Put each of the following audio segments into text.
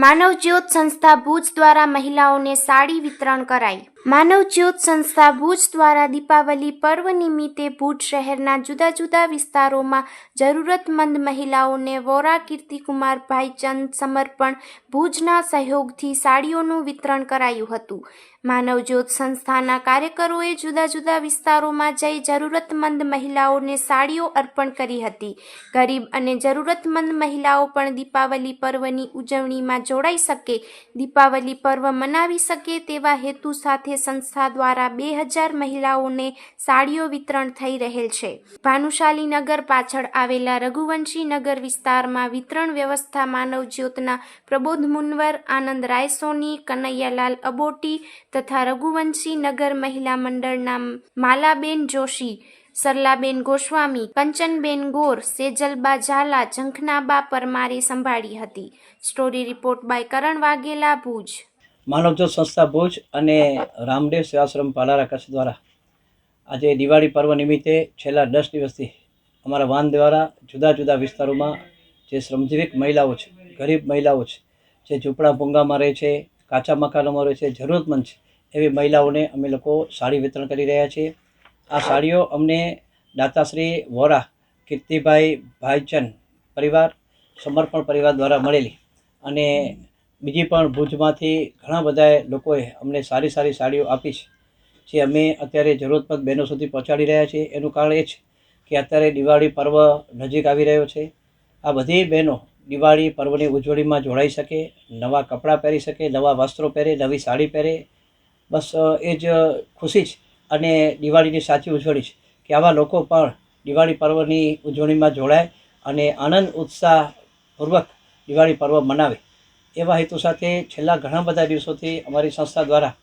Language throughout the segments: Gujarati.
માનવ જ્યોત સંસ્થા ભુજ દ્વારા મહિલાઓને સાડી વિતરણ કરાઈ. માનવ જ્યોત સંસ્થા ભુજ દ્વારા દીપાવલી પર્વ નિમિત્તે ભુજ શહેરના જુદા જુદા વિસ્તારોમાં જરૂરતમંદ મહિલાઓને વોરા કીર્તિકુમાર ભાઈચંદ સમર્પણ ભુજના સહયોગથી સાડીઓનું વિતરણ કરાયું હતું. માનવ જ્યોત સંસ્થાના કાર્યકરોએ જુદા જુદા વિસ્તારોમાં જઈ જરૂરતમંદ મહિલાઓને સાડીઓ અર્પણ કરી હતી. ગરીબ અને જરૂરતમંદ મહિલાઓ પણ દીપાવલી પર્વની ઉજવણીમાં જોડાઈ શકે. દીપાવલી પર્વ મનાવી શકે તેવા હેતુ સાથે સંસ્થા દ્વારા બે હજાર મહિલાઓને સાડીઓ વિતરણ થઈ રહેલ છે. ભાનુશાલી નગર પાછળ આવેલા રઘુવંશી નગર વિસ્તારમાં વિતરણ વ્યવસ્થા માનવ જ્યોતના પ્રબોધ મુનવર, આનંદ રાયસોની, કનૈયાલાલ અબોટી તથા રઘુવંશી નગર મહિલા મંડળના માલાબેન જોશી સરલાબેન ગોસ્વામી, કંચનબેન ગોર, સેજલબા ઝાલા, ઝંખનાબા પરમારે સંભાળી હતી. Story report by Karan Vaghela, Bhuj. Manavjyot સંસ્થા, ભુજ અને રામદેવ સેવાશ્રમ પાલારા કચ્છ દ્વારા આજે દિવાળી પર્વ નિમિત્તે છેલ્લા દસ દિવસથી અમારા વાન દ્વારા જુદા જુદા વિસ્તારોમાં જે શ્રમજીવી મહિલાઓ છે, ગરીબ મહિલાઓ છે, જે ઝૂંપડા ભૂંગામાં રહે છે, કાચા મકાનોમાં રહે છે, જરૂરતમંદ છે, એવી મહિલાઓને અમે લોકો સાડી વિતરણ કરી રહ્યા છીએ. આ સાડીઓ અમને દાતાશ્રી વોરા, કીર્તિભાઈ ભાઈચંદ પરિવાર, સમર્પણ પરિવાર દ્વારા મળેલી. અને બીજી પણ ભુજમાંથી ઘણા બધાએ લોકોએ અમને સારી સારી સાડીઓ આપી છે, જે અમે અત્યારે જરૂરતમંદ બહેનો સુધી પહોંચાડી રહ્યા છીએ. એનું કારણ એ છે કે અત્યારે દિવાળી પર્વ નજીક આવી રહ્યો છે. આ બધી બહેનો દિવાળી પર્વની ઉજવણીમાં જોડાઈ શકે, નવા કપડાં પહેરી શકે, નવા વસ્ત્રો પહેરે, નવી સાડી પહેરે. બસ એ જ ખુશી છે અને દિવાળીની સાચી ઉજવણી છે કે આવા લોકો પણ દિવાળી પર્વની ઉજવણીમાં જોડાય અને આનંદ, ઉત્સાહપૂર્વક દિવાળી પર્વ મનાવે. એવા હેતુ સાથે છેલ્લા ઘણા બધા દિવસોથી અમારી સંસ્થા દ્વારા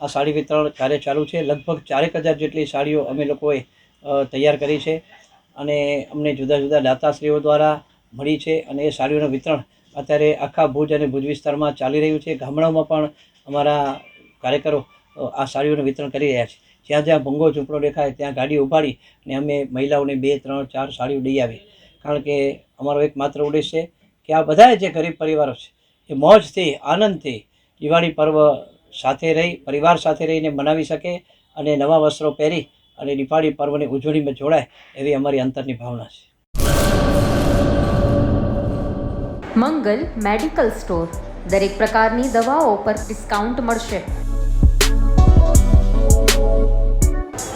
આ સાડી વિતરણ કાર્ય ચાલુ છે. લગભગ ચારેક હજાર જેટલી સાડીઓ અમે લોકોએ તૈયાર કરી છે અને અમને જુદા જુદા દાતાશ્રીઓ દ્વારા મળી છે અને એ સાડીઓનું વિતરણ અત્યારે આખા ભુજ અને ભુજ વિસ્તારમાં ચાલી રહ્યું છે. ગામડાઓમાં પણ અમારા કાર્યકરો આ સાડીઓનું વિતરણ કરી રહ્યા છે. જ્યાં જ્યાં ભૂંગો ઝૂંપડો દેખાય ત્યાં ગાડી ઉપાડી અને અમે મહિલાઓને બે, ત્રણ, ચાર સાડીઓ દઈ આવીએ કારણ કે અમારો એક માત્ર ઉદ્દેશ છે કે આ બધા જે ગરીબ પરિવારો છે, એ મોજથી આનંદથી દિવાળી પર્વ સાથે રહી, પરિવાર સાથે રહીને મનાવી શકે અને નવા વસ્ત્રો પહેરી અને દિવાળી પર્વની ઉજવણીમાં જોડાય એવી અમારી અંતરની ભાવના છે. Mangal medical store. દરેક પ્રકારની દવાઓ પર ડિસ્કાઉન્ટ મળશે.